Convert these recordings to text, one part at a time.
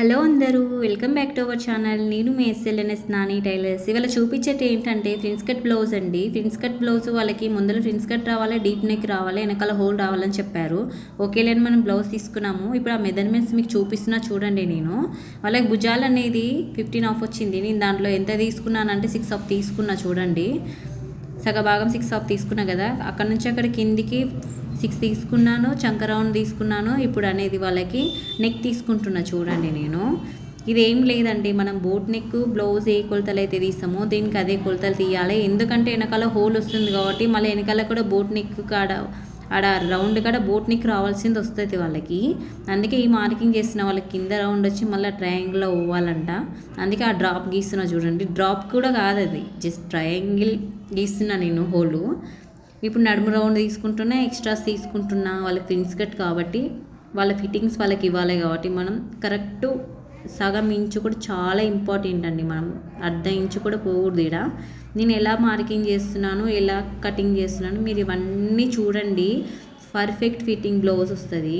Hello అందరూ welcome back to our channel. నేను మీ ఎస్ఎల్ఎన్ఎస్ నాని టైలర్స్. ఇవాళ చూపించేది ఏంటంటే ఫ్రిన్స్ కట్ బ్లౌజ్ అండి. ఫ్రిన్స్ కట్ బ్లౌజ్ వాళ్ళకి ముందర ఫ్రిన్స్ కట్ రావాలి డీప్ నెక్ రావాలి వెనకాల హోల్ రావాలని చెప్పారు. ఓకేలేని మనం బ్లౌజ్ తీసుకున్నాము. ఇప్పుడు ఆ మెజర్మెంట్స్ మీకు చూపిస్తున్నా చూడండి నేను. వాళ్ళకి భుజాలు అనేది ఫిఫ్టీన్ ఆఫ్ వచ్చింది. నేను దాంట్లో ఎంత తీసుకున్నానంటే సిక్స్ ఆఫ్ తీసుకున్నా చూడండి. సగభాగం సిక్స్ ఆఫ్ తీసుకున్నా కదా అక్కడ నుంచి అక్కడ కిందికి సిక్స్ తీసుకున్నాను చంక రౌండ్ తీసుకున్నాను. ఇప్పుడు అనేది వాళ్ళకి నెక్ తీసుకుంటున్నా చూడండి నేను. ఇదేం లేదండి మనం బోట్ నెక్ బ్లౌజ్ ఏ కొలతలు అయితే తీస్తామో దీనికి అదే కొలతలు తీయాలి. ఎందుకంటే వెనకాల హోల్ వస్తుంది కాబట్టి మళ్ళీ వెనకాల కూడా బోట్ నెక్ కాడ ఆడ రౌండ్ కాడ బోట్నికి రావాల్సింది వస్తుంది వాళ్ళకి. అందుకే ఈ మార్కింగ్ చేసిన వాళ్ళకి కింద రౌండ్ వచ్చి మళ్ళీ ట్రయాంగిల్లో పోవాలంట. అందుకే ఆ డ్రాప్ గీస్తున్నా చూడండి. డ్రాప్ కూడా కాదు అది. జస్ట్ ట్రయాంగిల్ గీస్తున్నా నేను హోలు ఇప్పుడు నడుము రౌండ్ తీసుకుంటున్నా ఎక్స్ట్రాస్ తీసుకుంటున్నా వాళ్ళకి ఫిన్స్ కట్ కాబట్టి వాళ్ళ ఫిట్టింగ్స్ వాళ్ళకి ఇవ్వాలి కాబట్టి మనం కరెక్ట్ సగం ఇంచు కూడా చాలా ఇంపార్టెంట్ అండి మనం అర్ధ ఇంచు కూడా పోకూడదు ఇక్కడ నేను ఎలా మార్కింగ్ చేస్తున్నాను ఎలా కటింగ్ చేస్తున్నాను మీరు ఇవన్నీ చూడండి. పర్ఫెక్ట్ ఫిట్టింగ్ బ్లౌజ్ వస్తుంది.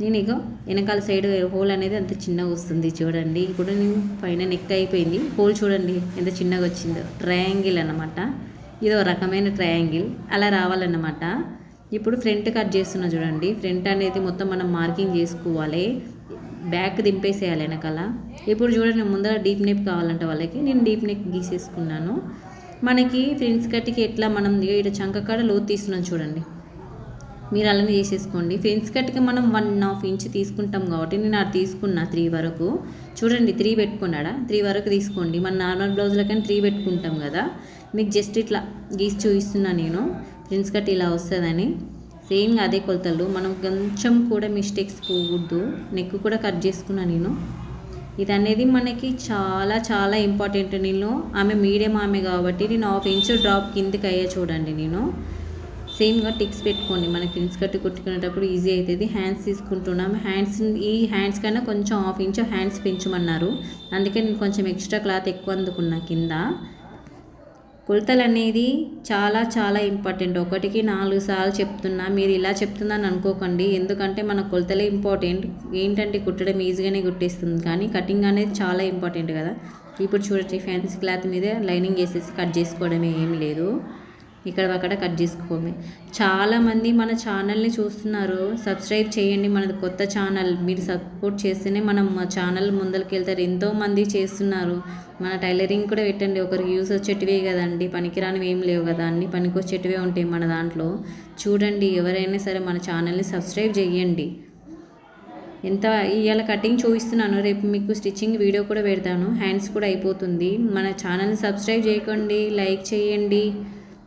నేను ఇక వెనకాల సైడ్ హోల్ అనేది అంత చిన్నగా వస్తుంది చూడండి. ఇప్పుడు నేను పైన నెక్ అయిపోయింది. హోల్ చూడండి ఎంత చిన్నగా వచ్చిందో. ట్రయాంగిల్ అనమాట ఇదో ఒక రకమైన ట్రయాంగిల్. అలా రావాలన్నమాట. ఇప్పుడు ఫ్రంట్ కట్ చేస్తున్నా చూడండి. ఫ్రంట్ అనేది మొత్తం మనం మార్కింగ్ చేసుకోవాలి. బ్యాక్ దింపేసేయాలి వెనకాల. ఇప్పుడు చూడండి ముందర డీప్ నెక్ కావాలంటే వాళ్ళకి. నేను డీప్ నెక్ గీసేసుకున్నాను. మనకి ఫ్రెండ్స్ కట్కి ఎట్లా మనం ఇక్కడ చంక కాడ లోతు తీస్తున్నాం చూడండి. మీరు అలానే చేసేసుకోండి. ఫ్రెండ్స్ కట్కి మనం వన్ హాఫ్ ఇంచ్ తీసుకుంటాం కాబట్టి నేను అది తీసుకున్నా త్రీ వరకు. చూడండి త్రీ పెట్టుకున్నాడా? త్రీ వరకు తీసుకోండి. మన నార్మల్ బ్లౌజ్లో త్రీ పెట్టుకుంటాం కదా. మీకు జస్ట్ ఇట్లా గీసి చూపిస్తున్నా నేను. ఫ్రెండ్స్ కట్ ఇలా వస్తుందని. సేమ్ అదే కొలతలు. మనం కొంచెం కూడా మిస్టేక్స్ పోకూడదు నెక్ కూడా కట్ చేసుకున్నా నేను. ఇది అనేది మనకి చాలా చాలా ఇంపార్టెంట్ నేను. ఆమె మీడియం ఆమె కాబట్టి నేను హాఫ్ ఇంచ్ డ్రాప్ కిందకి అయ్యే చూడండి నేను. సేమ్గా టిక్స్ పెట్టుకోండి. మనకి ప్రిన్స్ కట్టి కుట్టుకునేటప్పుడు ఈజీ అవుతుంది హ్యాండ్స్ తీసుకుంటున్నాం. హ్యాండ్స్ ఈ హ్యాండ్స్ కన్నా కొంచెం హాఫ్ ఇంచ్ హ్యాండ్స్ పెంచమన్నారు. అందుకే నేను కొంచెం ఎక్స్ట్రా క్లాత్ ఎక్కువ అందుకున్నా కింద. కొలతలు అనేది చాలా చాలా ఇంపార్టెంట్. ఒకటికి నాలుగు సార్లు చెప్తున్నా మీరు ఇలా చెప్తున్నాను అనుకోకండి. ఎందుకంటే మన కొలతలే ఇంపార్టెంట్. ఏంటంటే కుట్టడం ఈజీగానే కుట్టేస్తుంది. కానీ కటింగ్ అనేది చాలా ఇంపార్టెంట్ కదా. ఇప్పుడు చూడండి ఫ్యాన్సీ క్లాత్ మీద లైనింగ్ వేసేసి కట్ చేసుకోవడమే ఏం లేదు. ఇక్కడ అక్కడ కట్ చేసుకోండి చాలామంది మన ఛానల్ని చూస్తున్నారు. సబ్స్క్రైబ్ చేయండి మనది కొత్త ఛానల్. మీరు సపోర్ట్ చేస్తేనే మనం మా ఛానల్ ముందరికి వెళ్తారు ఎంతోమంది చేస్తున్నారు. మన టైలరింగ్ కూడా పెట్టండి. ఒకరికి యూస్ వచ్చేటివే కదండి. పనికిరానివి ఏం లేవు కదా. అన్ని పనికి వచ్చేటివే ఉంటాయి మన దాంట్లో. చూడండి ఎవరైనా సరే మన ఛానల్ని సబ్స్క్రైబ్ చేయండి. ఎంత ఇవాళ కటింగ్ చూపిస్తున్నాను. రేపు మీకు స్టిచ్చింగ్ వీడియో కూడా పెడతాను. హ్యాండ్స్ కూడా అయిపోతుంది. మన ఛానల్ని సబ్స్క్రైబ్ చేయకండి. లైక్ చేయండి.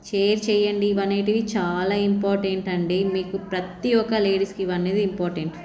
షేర్ చేయండి ఇవనేటివి చాలా ఇంపార్టెంట్ అండి. మీకు ప్రతి ఒక్క లేడీస్కి ఇవన్నీ ఇంపార్టెంట్.